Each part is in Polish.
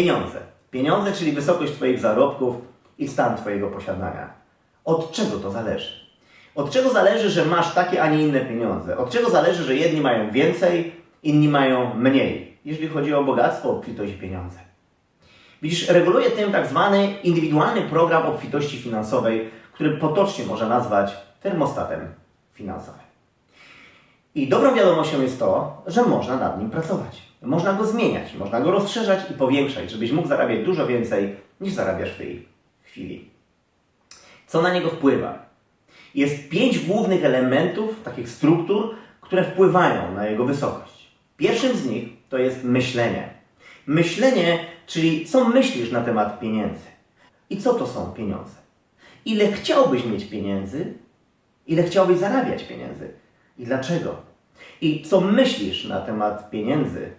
Pieniądze. Pieniądze, czyli wysokość Twoich zarobków i stan Twojego posiadania. Od czego to zależy? Od czego zależy, że masz takie, a nie inne pieniądze? Od czego zależy, że jedni mają więcej, inni mają mniej, jeżeli chodzi o bogactwo, obfitość i pieniądze? Widzisz, reguluje tym tak zwany indywidualny program obfitości finansowej, który potocznie można nazwać termostatem finansowym. I dobrą wiadomością jest to, że można nad nim pracować. Można go zmieniać, można go rozszerzać i powiększać, żebyś mógł zarabiać dużo więcej niż zarabiasz w tej chwili. Co na niego wpływa? Jest pięć głównych elementów, takich struktur, które wpływają na jego wysokość. Pierwszym z nich to jest myślenie. Myślenie, czyli co myślisz na temat pieniędzy. I co to są pieniądze? Ile chciałbyś mieć pieniędzy? Ile chciałbyś zarabiać pieniędzy? I dlaczego? I co myślisz na temat pieniędzy,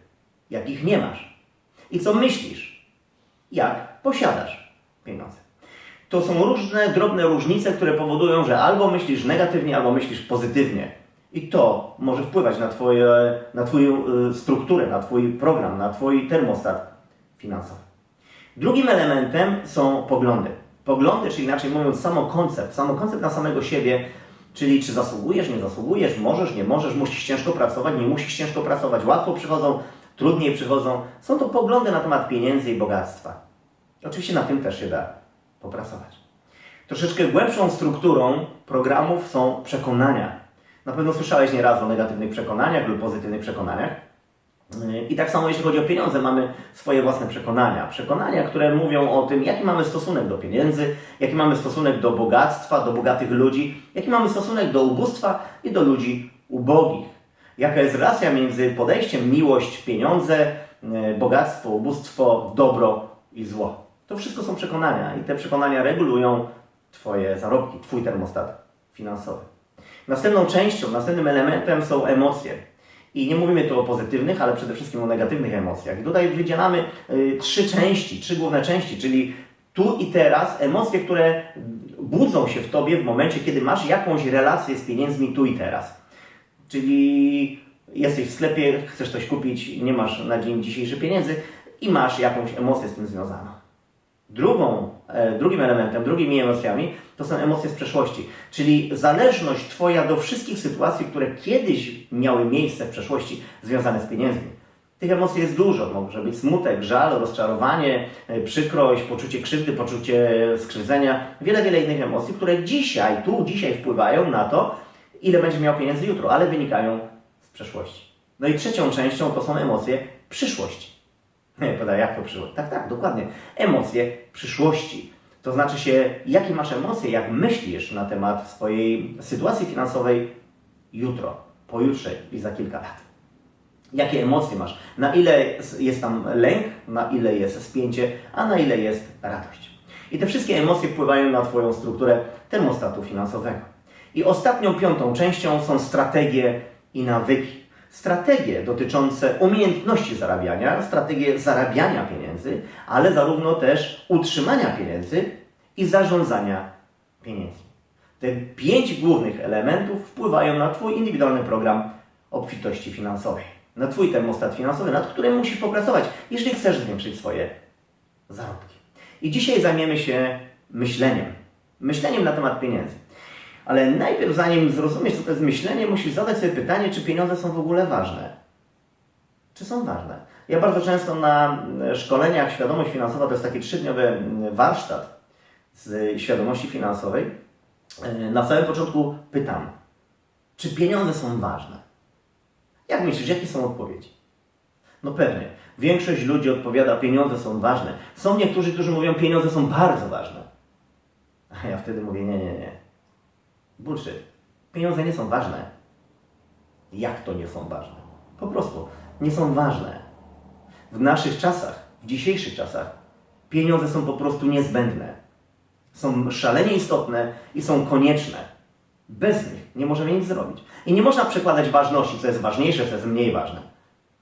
jakich nie masz? I co myślisz, jak posiadasz pieniądze? To są różne drobne różnice, które powodują, że albo myślisz negatywnie, albo myślisz pozytywnie. I to może wpływać na, twoje, na Twoją y, strukturę, na Twój program, na Twój termostat finansowy. Drugim elementem są poglądy. Poglądy, czyli inaczej mówiąc, samo koncept, samo koncept na samego siebie, czyli czy zasługujesz, nie zasługujesz, możesz, nie możesz, musisz ciężko pracować, nie musisz ciężko pracować, łatwo przychodzą, trudniej przychodzą. Są to poglądy na temat pieniędzy i bogactwa. Oczywiście na tym też się da popracować. Troszeczkę głębszą strukturą programów są przekonania. Na pewno słyszałeś nieraz o negatywnych przekonaniach lub pozytywnych przekonaniach. I tak samo jeśli chodzi o pieniądze, mamy swoje własne przekonania. Przekonania, które mówią o tym, jaki mamy stosunek do pieniędzy, jaki mamy stosunek do bogactwa, do bogatych ludzi, jaki mamy stosunek do ubóstwa i do ludzi ubogich. Jaka jest relacja między podejściem miłość, pieniądze, e, bogactwo, ubóstwo, dobro i zło. To wszystko są przekonania i te przekonania regulują Twoje zarobki, Twój termostat finansowy. Następną częścią, następnym elementem są emocje. I nie mówimy tu o pozytywnych, ale przede wszystkim o negatywnych emocjach. I tutaj wydzielamy y, trzy części, trzy główne części, czyli tu i teraz emocje, które budzą się w Tobie w momencie, kiedy masz jakąś relację z pieniędzmi tu i teraz. Czyli jesteś w sklepie, chcesz coś kupić, nie masz na dzień dzisiejszy pieniędzy i masz jakąś emocję z tym związaną. Drugą, e, drugim elementem, drugimi emocjami to są emocje z przeszłości, czyli zależność Twoja do wszystkich sytuacji, które kiedyś miały miejsce w przeszłości związane z pieniędzmi. Tych emocji jest dużo. Może być smutek, żal, rozczarowanie, e, przykrość, poczucie krzywdy, poczucie skrzywdzenia. Wiele, wiele innych emocji, które dzisiaj, tu, dzisiaj wpływają na to, ile będzie miał pieniędzy jutro, ale wynikają z przeszłości. No i trzecią częścią to są emocje przyszłości. Poda, jak to przyszłość? Tak, tak, dokładnie. Emocje przyszłości. To znaczy się, jakie masz emocje, jak myślisz na temat swojej sytuacji finansowej jutro, pojutrze i za kilka lat. Jakie emocje masz? Na ile jest tam lęk, na ile jest spięcie, a na ile jest radość. I te wszystkie emocje wpływają na Twoją strukturę termostatu finansowego. I ostatnią, piątą częścią są strategie i nawyki strategie dotyczące umiejętności zarabiania, strategie zarabiania pieniędzy, ale zarówno też utrzymania pieniędzy i zarządzania pieniędzmi. Te pięć głównych elementów wpływają na Twój indywidualny program obfitości finansowej, na Twój termostat finansowy, nad którym musisz popracować, jeżeli chcesz zwiększyć swoje zarobki. I dzisiaj zajmiemy się myśleniem. Myśleniem na temat pieniędzy. Ale najpierw, zanim zrozumiesz, co to jest myślenie, musisz zadać sobie pytanie, czy pieniądze są w ogóle ważne. Czy są ważne? Ja bardzo często na szkoleniach Świadomość Finansowa, to jest taki trzydniowy warsztat z świadomości finansowej, na samym początku pytam, czy pieniądze są ważne? Jak myślisz, jakie są odpowiedzi? No pewnie. Większość ludzi odpowiada, pieniądze są ważne. Są niektórzy, którzy mówią, pieniądze są bardzo ważne. A ja wtedy mówię, nie, nie, nie. Bullshit. Pieniądze nie są ważne. Jak to nie są ważne? Po prostu nie są ważne. W naszych czasach, w dzisiejszych czasach, pieniądze są po prostu niezbędne. Są szalenie istotne i są konieczne. Bez nich nie możemy nic zrobić. I nie można przekładać ważności, co jest ważniejsze, co jest mniej ważne.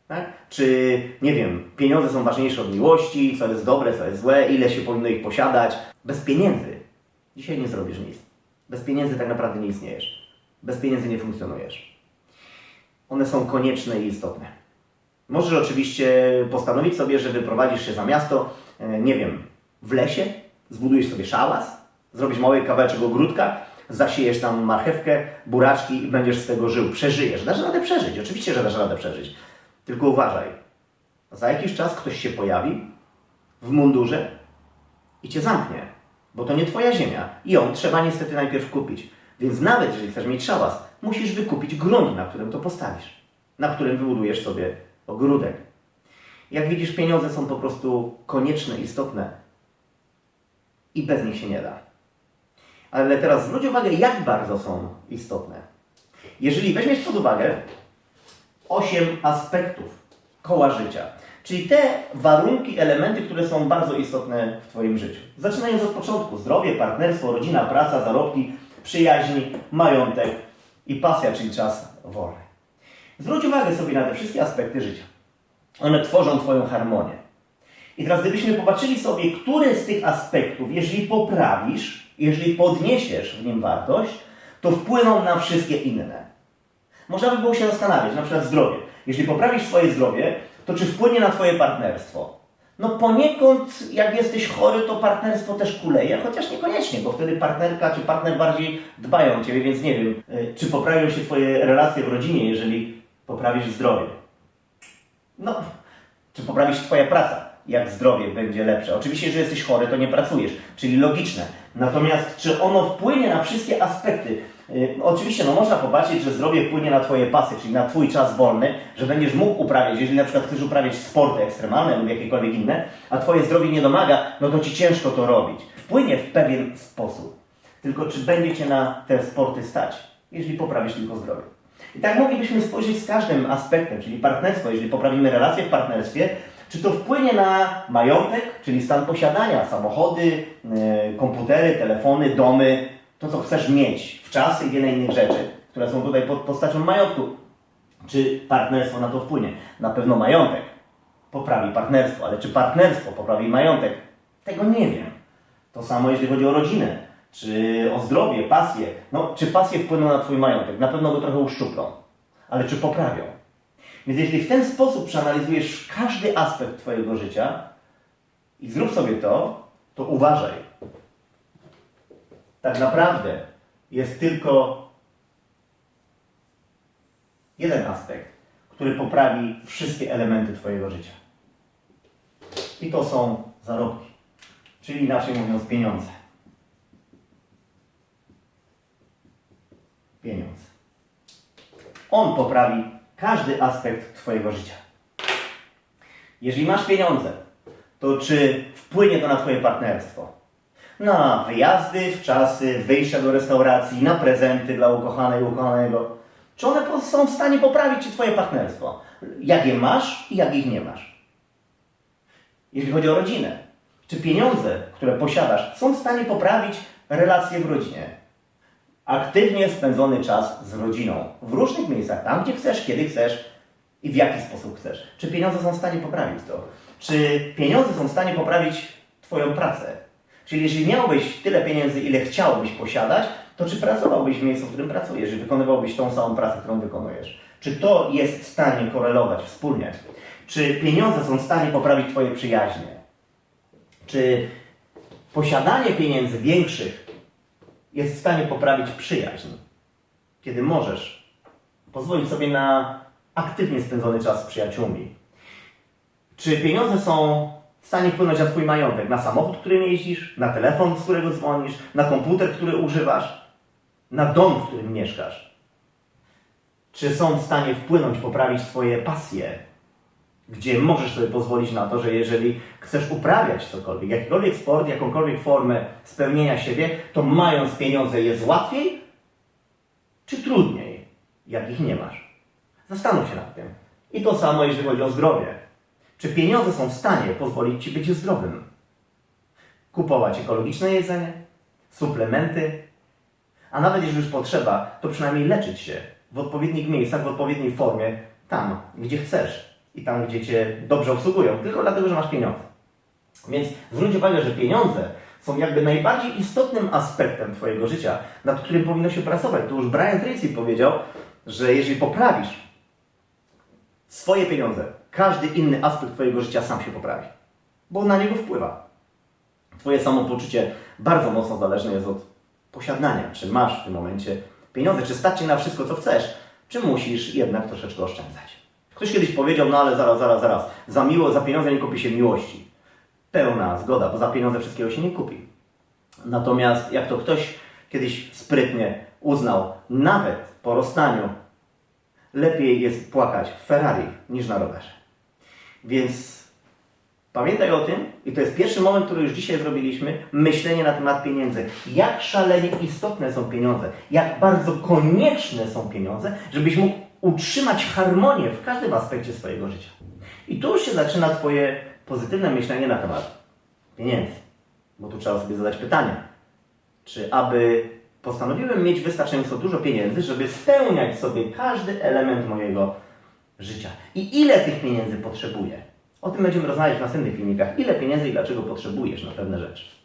Tak? Czy, nie wiem, pieniądze są ważniejsze od miłości, co jest dobre, co jest złe, ile się powinno ich posiadać. Bez pieniędzy dzisiaj nie zrobisz nic. Bez pieniędzy tak naprawdę nie istniejesz. Bez pieniędzy nie funkcjonujesz. One są konieczne i istotne. Możesz oczywiście postanowić sobie, że wyprowadzisz się za miasto, e, nie wiem, w lesie, zbudujesz sobie szałas, zrobisz mały kawałeczek ogródka, zasiejesz tam marchewkę, buraczki i będziesz z tego żył. Przeżyjesz. Dasz radę przeżyć. Oczywiście, że dasz radę przeżyć. Tylko uważaj. Za jakiś czas ktoś się pojawi w mundurze i cię zamknie, bo to nie twoja ziemia i ją trzeba niestety najpierw kupić. Więc nawet jeżeli chcesz mieć szałas, musisz wykupić grunt, na którym to postawisz, na którym wybudujesz sobie ogródek. Jak widzisz, pieniądze są po prostu konieczne, istotne i bez nich się nie da. Ale teraz zwróć uwagę, jak bardzo są istotne. Jeżeli weźmiesz pod uwagę 8 aspektów koła życia, czyli te warunki, elementy, które są bardzo istotne w Twoim życiu. Zaczynając od początku: zdrowie, partnerstwo, rodzina, praca, zarobki, przyjaźń, majątek i pasja, czyli czas wolny. Zwróć uwagę sobie na te wszystkie aspekty życia. One tworzą Twoją harmonię. I teraz gdybyśmy popatrzyli sobie, które z tych aspektów, jeżeli poprawisz, jeżeli podniesiesz w nim wartość, to wpłyną na wszystkie inne. Można by było się zastanawiać, na przykład zdrowie. Jeżeli poprawisz swoje zdrowie, to czy wpłynie na Twoje partnerstwo? No poniekąd, jak jesteś chory, to partnerstwo też kuleje, chociaż niekoniecznie, bo wtedy partnerka czy partner bardziej dbają o Ciebie, więc nie wiem, y, czy poprawią się Twoje relacje w rodzinie, jeżeli poprawisz zdrowie. No, czy poprawisz Twoja praca, jak zdrowie będzie lepsze. Oczywiście, jeżeli jesteś chory, to nie pracujesz, czyli logiczne. Natomiast czy ono wpłynie na wszystkie aspekty? Yy, oczywiście, no można popatrzeć, że zdrowie wpłynie na Twoje pasy, czyli na Twój czas wolny, że będziesz mógł uprawiać, jeżeli na przykład chcesz uprawiać sporty ekstremalne lub jakiekolwiek inne, a Twoje zdrowie nie domaga, no to Ci ciężko to robić. Wpłynie w pewien sposób. Tylko czy będzie Cię na te sporty stać, jeżeli poprawisz tylko zdrowie? I tak moglibyśmy spojrzeć z każdym aspektem, czyli partnerstwo. Jeżeli poprawimy relacje w partnerstwie, czy to wpłynie na majątek, czyli stan posiadania, samochody, yy, komputery, telefony, domy, to co chcesz mieć w czasy i wiele innych rzeczy, które są tutaj pod postacią majątku. Czy partnerstwo na to wpłynie? Na pewno majątek poprawi partnerstwo, ale czy partnerstwo poprawi majątek? Tego nie wiem. To samo jeśli chodzi o rodzinę, czy o zdrowie, pasję. No, czy pasje wpłyną na Twój majątek? Na pewno go trochę uszczuplą, ale czy poprawią? Więc jeśli w ten sposób przeanalizujesz każdy aspekt Twojego życia i zrób sobie to, to uważaj. Tak naprawdę jest tylko jeden aspekt, który poprawi wszystkie elementy Twojego życia. I to są zarobki, czyli inaczej mówiąc pieniądze. Pieniądz. On poprawi każdy aspekt Twojego życia. Jeżeli masz pieniądze, to czy wpłynie to na Twoje partnerstwo? Na wyjazdy, w czasy, wyjścia do restauracji, na prezenty dla ukochanej, ukochanego. Czy one są w stanie poprawić Ci Twoje partnerstwo? Jak je masz i jak ich nie masz? Jeśli chodzi o rodzinę, czy pieniądze, które posiadasz, są w stanie poprawić relacje w rodzinie? Aktywnie spędzony czas z rodziną w różnych miejscach, tam gdzie chcesz, kiedy chcesz i w jaki sposób chcesz. Czy pieniądze są w stanie poprawić to? Czy pieniądze są w stanie poprawić Twoją pracę? Czyli jeżeli miałbyś tyle pieniędzy, ile chciałbyś posiadać, to czy pracowałbyś w miejscu, w którym pracujesz i wykonywałbyś tą samą pracę, którą wykonujesz? Czy to jest w stanie korelować wspólnie? Czy pieniądze są w stanie poprawić Twoje przyjaźnie? Czy posiadanie pieniędzy większych jest w stanie poprawić przyjaźń? Kiedy możesz pozwolić sobie na aktywnie spędzony czas z przyjaciółmi? Czy pieniądze są stanie wpłynąć na Twój majątek? Na samochód, którym jeździsz? Na telefon, z którego dzwonisz? Na komputer, który używasz? Na dom, w którym mieszkasz? Czy są w stanie wpłynąć, poprawić Twoje pasje? Gdzie możesz sobie pozwolić na to, że jeżeli chcesz uprawiać cokolwiek, jakikolwiek sport, jakąkolwiek formę spełnienia siebie, to mając pieniądze jest łatwiej czy trudniej, jak ich nie masz? Zastanów się nad tym. I to samo, jeżeli chodzi o zdrowie. Czy pieniądze są w stanie pozwolić Ci być zdrowym? Kupować ekologiczne jedzenie, suplementy, a nawet jeżeli już potrzeba, to przynajmniej leczyć się w odpowiednich miejscach, w odpowiedniej formie, tam, gdzie chcesz i tam, gdzie Cię dobrze obsługują, tylko dlatego, że masz pieniądze. Więc zwróć uwagę, że pieniądze są jakby najbardziej istotnym aspektem Twojego życia, nad którym powinno się pracować. To już Brian Tracy powiedział, że jeżeli poprawisz swoje pieniądze, każdy inny aspekt Twojego życia sam się poprawi. Bo na niego wpływa. Twoje samopoczucie bardzo mocno zależne jest od posiadania. Czy masz w tym momencie pieniądze, czy stać na wszystko, co chcesz, czy musisz jednak troszeczkę oszczędzać. Ktoś kiedyś powiedział, no ale zaraz, zaraz, zaraz, za, miło, za pieniądze nie kupi się miłości. Pełna zgoda, bo za pieniądze wszystkiego się nie kupi. Natomiast jak to ktoś kiedyś sprytnie uznał, nawet po rozstaniu lepiej jest płakać w Ferrari niż na rowerze. Więc pamiętaj o tym, i to jest pierwszy moment, który już dzisiaj zrobiliśmy, myślenie na temat pieniędzy. Jak szalenie istotne są pieniądze, jak bardzo konieczne są pieniądze, żebyś mógł utrzymać harmonię w każdym aspekcie swojego życia. I tu już się zaczyna Twoje pozytywne myślenie na temat pieniędzy. Bo tu trzeba sobie zadać pytanie, czy aby postanowiłem mieć wystarczająco dużo pieniędzy, żeby spełniać sobie każdy element mojego życia. I ile tych pieniędzy potrzebuję? O tym będziemy rozmawiać w następnych filmikach. Ile pieniędzy i dlaczego potrzebujesz na pewne rzeczy.